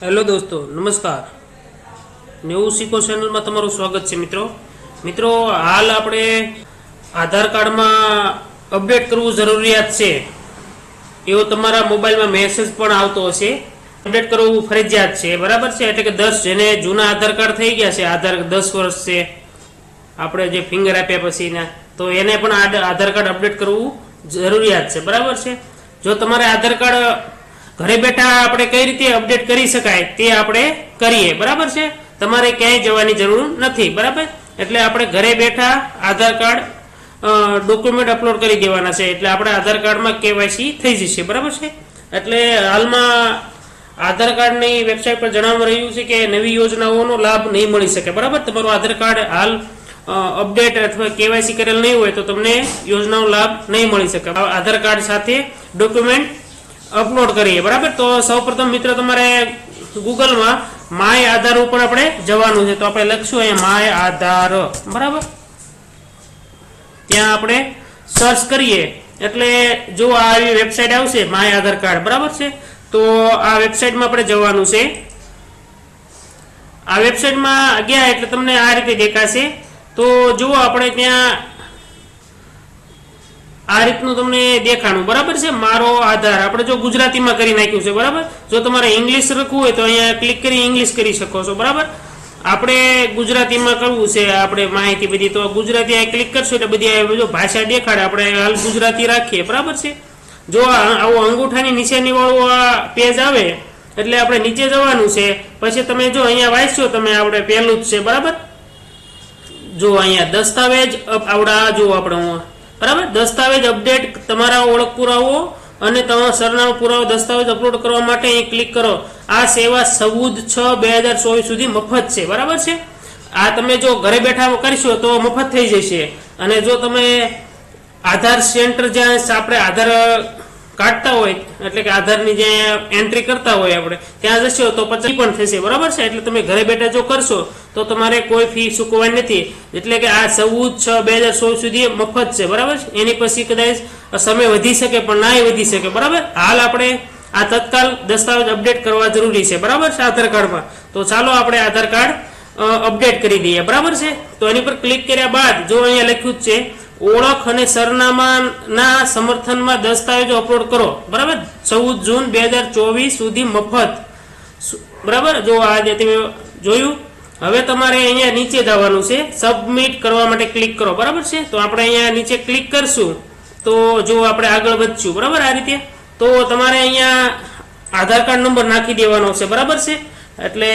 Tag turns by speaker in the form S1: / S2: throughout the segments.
S1: Hello દોસ્તો, નમસ્કાર. નેવું શીખો ચેનલમાં તમારું સ્વાગત છે મિત્રો. મિત્રો, હાલ આપણે આધાર કાર્ડમાં અપડેટ કરવું જરૂરિયાત છે એવો તમારા મોબાઈલમાં મેસેજ પણ આવતો હશે. અપડેટ કરવું ફરજિયાત છે, બરાબર છે? એટલે કે દસ જેને જૂના આધાર કાર્ડ થઈ ગયા છે, આધાર દસ વર્ષ છે, આપણે જે ફિંગર આપ્યા પછીના તો એને પણ આધાર કાર્ડ અપડેટ કરવું જરૂરિયાત છે, બરાબર છે? જો તમારે આધાર કાર્ડ ઘરે બેઠા આપણે કઈ રીતે અપડેટ કરી શકાય તે આપણે કરીએ. બરાબર છે? તમારે ક્યાંય જવાની જરૂર નથી. બરાબર? એટલે આપણે ઘરે બેઠા આધાર કાર્ડ ડોક્યુમેન્ટ અપલોડ કરી દેવાના છે. એટલે આપણે આધાર કાર્ડમાં કેવાયસી થઈ જશે. બરાબર છે? એટલે હાલમાં આધાર કાર્ડની વેબસાઇટ પર જણાવવામાં રહ્યું છે કે નવી યોજનાઓનો લાભ નહીં મળી શકે. બરાબર? તમારું આધાર કાર્ડ હાલ અપડેટ અથવા કેવાયસી કરેલ નહીં હોય તો તમને યોજનાનો લાભ નહીં મળી શકે. આધાર કાર્ડ સાથે ડોક્યુમેન્ટ અપલોડ કરીએ, બરાબર? તો સૌપ્રથમ મિત્ર, તમારે ગૂગલમાં માય આધાર ઉપર આપણે જવાનું છે. તો આપણે લખશું અહીંયા માય આધાર, બરાબર? ત્યાં આપણે સર્ચ કરીએ. એટલે જો આ આવી વેબસાઇટ આવશે, માય આધાર કાર્ડ, બરાબર છે? તો આ વેબસાઇટમાં આપણે જવાનું છે. આ વેબસાઇટમાં ગયા એટલે તમને આ રીતે દેખાશે. તો જુઓ, આપણે ત્યાં આ રીતનું તમને દેખાણું. બરાબર છે? મારો આધાર આપણે જો ગુજરાતીમાં કરી નાખ્યું છે, બરાબર? જો તમારે ઇંગ્લિશ લખવું હોય તો અહીંયા ક્લિક કરી ઇંગ્લિશ કરી શકો છો, બરાબર? આપણે ગુજરાતીમાં કરવું છે, આપણે માહિતી બધી. તો ગુજરાતી અહીં ક્લિક કરશું એટલે બધી જો ભાષા દેખાડે, આપણે હાલ ગુજરાતી રાખીએ, બરાબર છે? જો આ- આવું અંગૂઠાની નીચેની વાળું આ પેજ આવે, એટલે આપણે નીચે જવાનું છે. પછી તમે જો અહીંયા વાંચશો, તમે આપણે પહેલું જ છે, બરાબર? જો અહીંયા દસ્તાવેજ આવડા, જો આપણે હું બરાબર? દસ્તાવેજ અપડેટ તમારા ઓળખ પુરાવો અને તમારા સરનામું પુરાવો દસ્તાવેજ અપલોડ કરવા માટે અહીં ક્લિક કરો. આ સેવા સૌદ છ બે હજાર ચોવીસ સુધી મફત છે. બરાબર છે? આ તમે જો ઘરે બેઠા કરશો તો મફત થઈ જશે. અને જો તમે આધાર સેન્ટર જ્યાં આપણે આધાર કાઢતા હોય, એટલે કે આધારની જે એન્ટ્રી કરતા હોય આપણે, ત્યાં જશો તો પછી પણ થશે, બરાબર છે? એટલે તમે ઘરે બેઠા જો કરશો, તો તમારે કોઈ ફી ચૂકવવાની નથી. એટલે કે આ ચૌદ છ બે હજાર સોળ સુધી મફત છે, બરાબર છે? એની પછી કદાચ સમય વધી શકે પણ ના વધી શકે, બરાબર? હાલ આપણે આ તત્કાલ દસ્તાવેજ અપડેટ કરવા જરૂરી છે, બરાબર છે આધાર કાર્ડમાં? તો ચાલો આપણે આધાર કાર્ડ અપડેટ કરી દઈએ, બરાબર છે? તો એની પર ક્લિક કર્યા બાદ, જો અહીંયા લખ્યું જ છે ઓળખ અને સરનામાના સમર્થનમાં દસ્તાવેજો અપલોડ કરો. બરાબર? ચૌદ જૂન બે હજાર ચોવીસ સુધી મફત. બરાબર? જો આ જે તમે જોયું, હવે તમારે અહીંયા નીચે જવાનું છે. સબમિટ કરવા માટે ક્લિક કરો. બરાબર છે? તો આપણે અહીંયા નીચે ક્લિક કરશું. તો જો આપણે આગળ વધશું. બરાબર આ રીતે? તો તમારે અહીંયા આધાર કાર્ડ નંબર નાખી દેવાનો છે. બરાબર છે? એટલે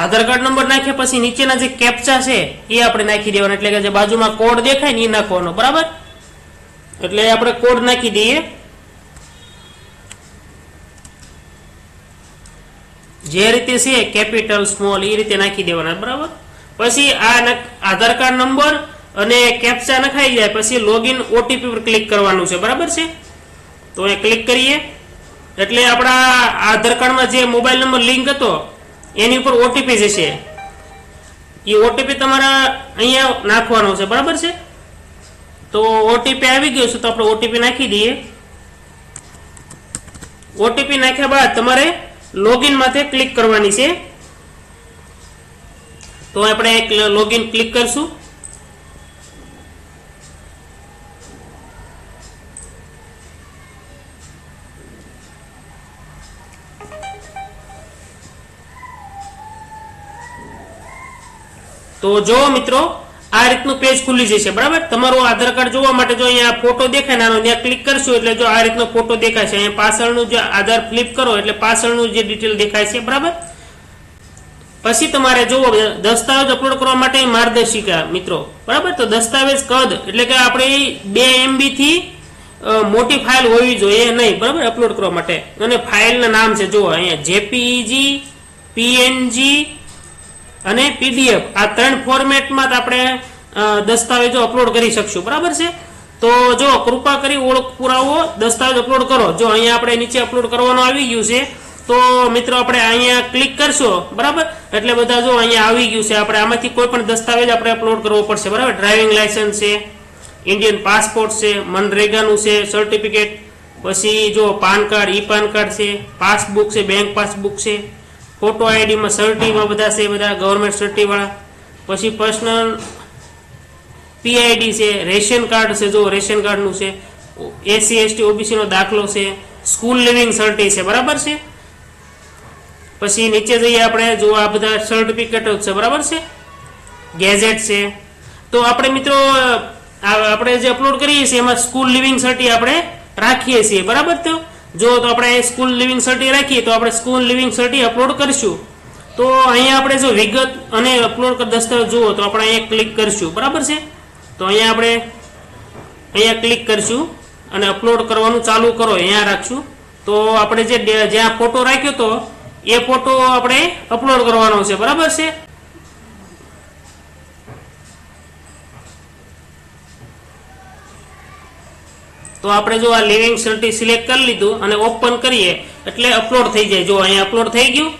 S1: આધાર કાર્ડ નંબર નાખ્યા પછી નીચેના જે કેપ્ચા છે, એ આપણે નાખી દેવાના. એટલે કે જે બાજુમાં કોડ દેખાય ને એ નાખવાનો, બરાબર? એટલે આપણે કોડ નાખી દઈએ. જે રીતે છે કેપિટલ સ્મોલ એ રીતે નાખી દેવાના, બરાબર? પછી આ આધાર કાર્ડ નંબર અને કેપ્ચા નખાઈ જાય, પછી લોગિન ઓટીપી પર ક્લિક કરવાનું છે, બરાબર છે? તો એ ક્લિક કરીએ. એટલે આપણા આધાર કાર્ડમાં જે મોબાઈલ નંબર લિંક હતો એની ઉપર ઓટીપી જશે એ ઓટીપી તમારા અહીંયા નાખવાનો છે, બરાબર છે? તો ઓટીપી આવી ગયો છે, તો આપણે ઓટીપી નાખી દઈએ. ઓટીપી નાખ્યા બાદ તમારે લોગિન માથે ક્લિક કરવાની છે. તો આપણે લોગિન ક્લિક કરશું. તો જો મિત્રો, આ રીતનું પેજ ખુલી જશે, બરાબર? તમારું આધાર કાર્ડ જોવા માટે જો અહીંયા ફોટો દેખાય નાનો ત્યાં ક્લિક કરશું એટલે જો આ રીતનો ફોટો દેખાય છે અહીંયા પાછળનું જે આધાર ફ્લિપ કરો એટલે પાછળનું જે ડિટેલ દેખાય છે, બરાબર? પછી તમારે જુઓ દસ્તાવેજ અપલોડ કરવા માટે માર્ગદર્શિકા, મિત્રો, બરાબર? તો દસ્તાવેજ કદ, એટલે કે આપણે બે એમબી થી મોટી ફાઇલ હોવી જોઈએ નહીં, બરાબર? અપલોડ કરવા માટે. અને ફાઇલના નામ છે, જુઓ, અહીંયા જેપીઈજી પીએનજી અને પીડીએફ આ ત્રણ ફોર્મેટમાં આપણે દસ્તાવેજો અપલોડ કરી શકશું. બરાબર છે? તો જો કૃપા કરી ઓળખ પુરાવો, દસ્તાવેજ અપલોડ કરો. જો અહીંયા આપણે નીચે અપલોડ કરવાનું આવી ગયું છે, તો મિત્રો આપણે અહીંયા ક્લિક કરશો. બરાબર? એટલે બધા જો અહીંયા આવી ગયું છે, આપણે આમાંથી કોઈ પણ દસ્તાવેજ આપણે અપલોડ કરવો પડશે. બરાબર? ડ્રાઇવિંગ લાયસન્સ છે ઇન્ડિયન પાસપોર્ટ છે મનરેગાનું છે સર્ટિફિકેટ પછી જો PAN card, e PAN card છે પાસબુક છે બેંક પાસબુક છે. ફોટો આઈડીમાં સર્ટીમાં બધા છે, બધા ગવર્મેન્ટ સર્ટીવાળા પછી પર્સનલ પીઆઈડી છે, રેશન કાર્ડ છે, જો રેશન કાર્ડનું છે એસસી એસટી ઓબીસીનો દાખલો છે સ્કૂલ લિવિંગ સર્ટી છે, બરાબર છે? પછી નીચે જઈએ આપણે, જો આ બધા સર્ટિફિકેટો છે, બરાબર છે? ગેજેટ છે. તો આપણે મિત્રો આપણે જે અપલોડ કરીએ છીએ, એમાં સ્કૂલ લિવિંગ સર્ટી આપણે રાખીએ છીએ, બરાબર તો? જો તો આપણે સ્કૂલ લિવિંગ સર્ટી રાખીએ, તો આપણે સ્કૂલ લિવિંગ સર્ટી અપલોડ કરીશું. તો અહીંયા આપણે જો વિગત અને અપલોડ દસ્તાવેજ જુઓ, તો આપણે અહીંયા ક્લિક કરીશું. બરાબર છે? તો અહીંયા આપણે અહીંયા ક્લિક કરીશું અને અપલોડ કરવાનું ચાલુ કરો, અહીંયા રાખશું. તો આપણે જે જ્યાં ફોટો રાખ્યો તો, એ ફોટો આપણે અપલોડ કરવાનો છે. બરાબર છે? તો આપણે જો આ લિવિંગ સર્ટી સિલેક્ટ કરી લીધું અને ઓપન કરીએ, એટલે અપલોડ થઈ જાય. જો અહીંયા અપલોડ થઈ ગયું,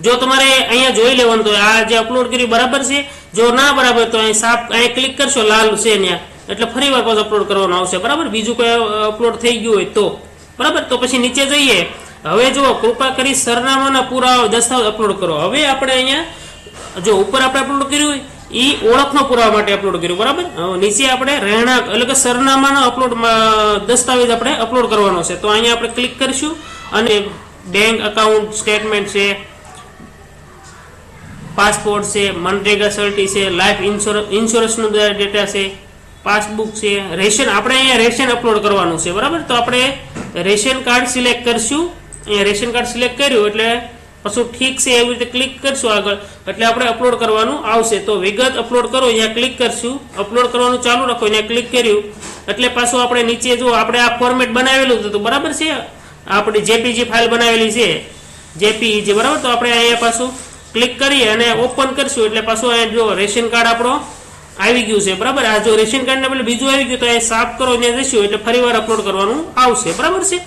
S1: જો તમારે અહીંયા જોઈ લેવાનું તો આ જે અપલોડ કર્યું બરાબર છે. જો ના બરાબર તો અહીં સાફ અહીં ક્લિક કરશો, લાલ છે ત્યાં. એટલે ફરી વાર પાછું અપલોડ કરવાનું આવશે. બરાબર? બીજું કોઈ અપલોડ થઈ ગયું હોય તો. બરાબર? તો પછી નીચે જઈએ. હવે જો કૃપા કરી સરનામાના પુરાવા દસ્તાવેજ અપલોડ કરો. હવે આપણે અહીંયા જો ઉપર આપણે અપલોડ કર્યું હોય એ ઓળખનો પુરાવા માટે અપલોડ કર્યું, બરાબર? નીચે આપણે રહેણાંક, એટલે કે સરનામાનો અપલોડ દસ્તાવેજ આપણે અપલોડ કરવાનો છે. તો અહીંયા આપણે ક્લિક કરીશું અને બેંક અકાઉન્ટ સ્ટેટમેન્ટ છે પાસપોર્ટ છે, મનરેગા સર્ટી છે લાઈફ ઇન્સ્યોરન્સ ઇન્સ્યોરન્સનો ડેટા છે પાસબુક છે, રેશન, આપણે અહીંયા રેશન અપલોડ કરવાનું છે, બરાબર? તો આપણે રેશન કાર્ડ સિલેક્ટ કરીશું. અહીંયા રેશન કાર્ડ સિલેક્ટ કર્યું, એટલે પછી ઠીક છે, એવી રીતે ક્લિક કરશું આગળ. એટલે આપણે અપલોડ કરવાનું આવશે. તો વિગત અપલોડ કરો, અહીંયા ક્લિક કરશું. અપલોડ કરવાનું ચાલુ રાખો, અહીંયા ક્લિક કર્યું. એટલે પાછું આપણે નીચે જો આપણે આ ફોર્મેટ બનાવેલું હતું બરાબર છે? આપણી જેપીજી ફાઇલ બનાવેલી છે. જેપીજી, બરાબર? તો આપણે અહીંયા પાછું ક્લિક કરીએ અને ઓપન કરશું. એટલે પાછું અહીંયા જો રેશન કાર્ડ આપણો આવી ગયું છે, બરાબર? આ જો રેશન કાર્ડ ને બદલે બીજું આવી ગયું, તો એ સાફ કરો ત્યાં જશું. એટલે ફરીવાર અપલોડ કરવાનું આવશે. બરાબર છે?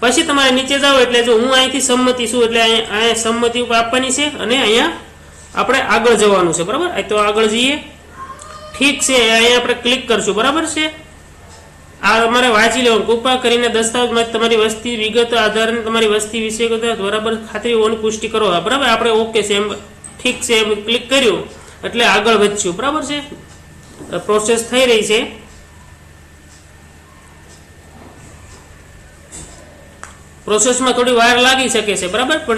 S1: પછી તમારે નીચે જાઓ એટલે જો હું અહીંથી સંમતિ છું એટલે અહીંયા સંમતિ ઉપર આપવાની છે અને અહીંયા આપણે આગળ જવાનું છે, બરાબર? તો આગળ જઈએ. ઠીક છે અહીંયા આપણે ક્લિક કરશું, બરાબર છે? આ અમારે વાંચી લેવાનું. કૃપા કરીને દસ્તાવેજમાં તમારી વસ્તી, વિગત, આધારે તમારી વસ્તી વિશે બરાબર ખાતરી હોવાની પુષ્ટિ કરો. બરાબર? આપણે ઓકે છે, એમ ઠીક છે, એમ ક્લિક કર્યું એટલે આગળ વધશું, બરાબર છે? પ્રોસેસ થઈ રહી છે. પ્રોસેસમાં થોડી વાર લાગી શકે છે, બરાબર? પણ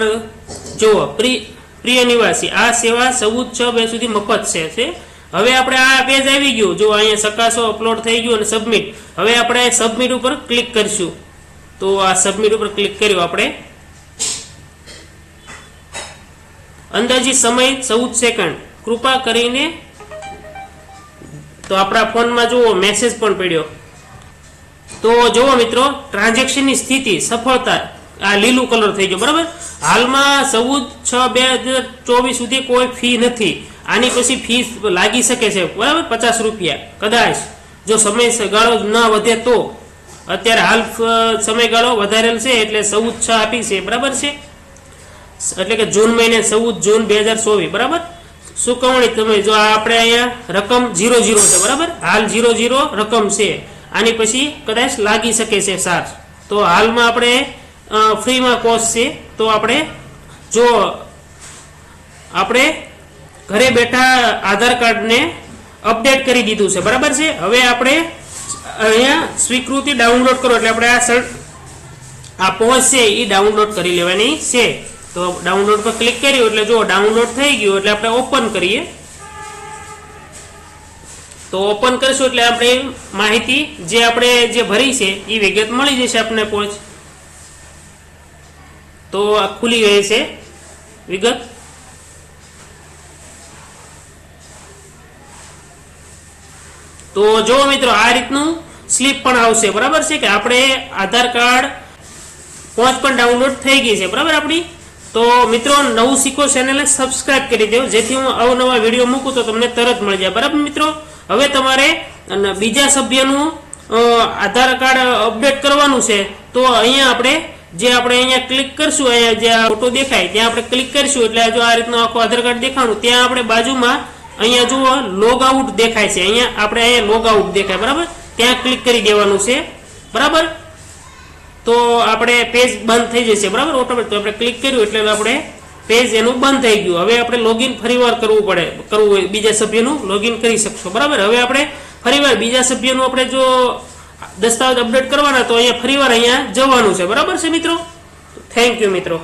S1: જુઓ, પ્રિ- પ્રિય નિવાસી, આ સેવા ચૌદ છ બે સુધી મફત છે હવે આપણે આ પેજ આવી ગયું. જો અહીંયા સકાસો અપલોડ થઈ ગયું અને સબમિટ હવે આપણે સબમિટ ઉપર ક્લિક કરીશું. તો આ સબમિટ ઉપર ક્લિક કર્યું આપણે. અંદાજી સમય ચૌદ સેકન્ડ કૃપા કરીને, તો આપણા ફોનમાં જુઓ મેસેજ પણ પડ્યો. તો જુઓ મિત્રો ટ્રાન્ઝેક્શનની સ્થિતિ, સફળતા, આ લીલું કલર થઈ ગયો, બરાબર? હાલમાં ચૌદ, છ, બે હજાર ચોવીસ સુધી કોઈ ફી નથી. આની પછી ફી લાગી શકે છે, બરાબર? પચાસ રૂપિયા. કદાચ જો સમયગાળો ન વધે તો. અત્યારે હાલ સમયગાળો વધારેલ છે, એટલે ચૌદ, છ આપી છે, બરાબર છે? એટલે કે જૂન મહિને ચૌદ જૂન બે હજાર ચોવીસ, બરાબર? ચૂકવણી તમે જો આપણે અહીંયા રકમ જીરો જીરો છે, બરાબર? હાલ ઝીરો ઝીરો રકમ છે. આની પછી કદાચ લાગી શકે છે સાર. તો હાલમાં આપણે ફ્રીમાં કોર્સ છે, તો આપણે જો આપણે ઘરે બેઠા આધાર કાર્ડને અપડેટ કરી દીધું છે, બરાબર છે? હવે આપણે અહીંયા સ્વીકૃતિ ડાઉનલોડ કરો, એટલે આપણે આ સર્ટ આ પહોંચ છે એ ડાઉનલોડ કરી લેવાની છે. તો ડાઉનલોડ પર ક્લિક કર્યું, એટલે જો ડાઉનલોડ થઈ ગયું, એટલે આપણે ઓપન કરીએ. તો ઓપન કરીશું એટલે આપણે માહિતી જે આપણે જે ભરી છે એ વિગત મળી જશે આપણને પહોંચ તો આ ખુલી ગઈ છે વિગત. તો જો મિત્રો આ રીતનું સ્લીપ પણ આવશે, બરાબર છે કે આપણે આધાર કાર્ડ પહોંચ પણ ડાઉનલોડ થઈ ગઈ છે, બરાબર આપણી? તો મિત્રો નવું શીખો ચેનલને સબસ્ક્રાઇબ કરી દેવું જેથી હું અવનવા વીડિયો મૂકું તો તમને તરત મળી જાય, બરાબર મિત્રો? હવે તમારે બીજા સભ્યનું આધાર કાર્ડ અપડેટ કરવાનું છે, તો અહીંયા આપણે જે આપણે અહીંયા ક્લિક કરશું, અહીંયા જે ફોટો દેખાય, ત્યાં આપણે ક્લિક કરીશું, એટલે જો આ રીતનું આખું આધાર કાર્ડ દેખાણું, ત્યાં આપણે બાજુમાં અહીંયા જુઓ લોગ આઉટ દેખાય છે. અહીંયા આપણે અહીંયા લોગ આઉટ દેખાય, બરાબર? ત્યાં ક્લિક કરી દેવાનું છે. બરાબર? તો આપણે પેજ બંધ થઈ જશે, બરાબર? ઓટોમેટિક આપણે ક્લિક કર્યું, એટલે આપણે પેજ એનું બંધ થઈ ગયું. હવે આપણે લોગિન ફરીવાર કરવું પડે, કરવું હોય, બીજા સભ્યનું લોગિન કરી શકશો. બરાબર? હવે આપણે ફરીવાર બીજા સભ્યનું આપણે જો દસ્તાવેજ અપડેટ કરવાના, તો અહીંયા ફરીવાર અહીંયા જવાનું છે. બરાબર છે મિત્રો? થેન્ક યુ મિત્રો.